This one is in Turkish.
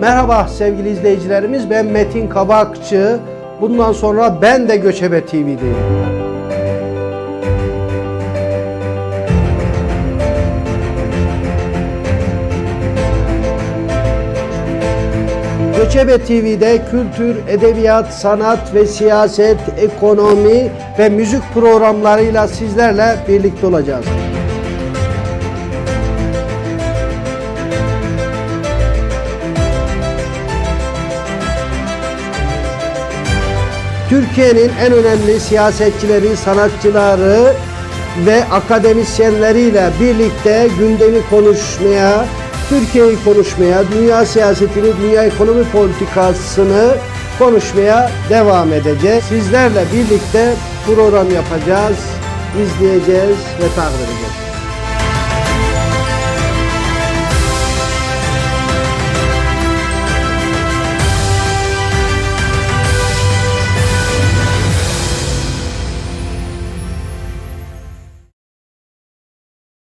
Merhaba sevgili izleyicilerimiz ben Metin Kabakçı. Bundan sonra ben de Göçebe TV'deyim. Göçebe TV'de kültür, edebiyat, sanat ve siyaset, ekonomi ve müzik programlarıyla sizlerle birlikte olacağız. Türkiye'nin en önemli siyasetçileri, sanatçıları ve akademisyenleriyle birlikte gündemi konuşmaya, Türkiye'yi konuşmaya, dünya siyasetini, dünya ekonomi politikasını konuşmaya devam edeceğiz. Sizlerle birlikte program yapacağız, izleyeceğiz ve takip edeceğiz.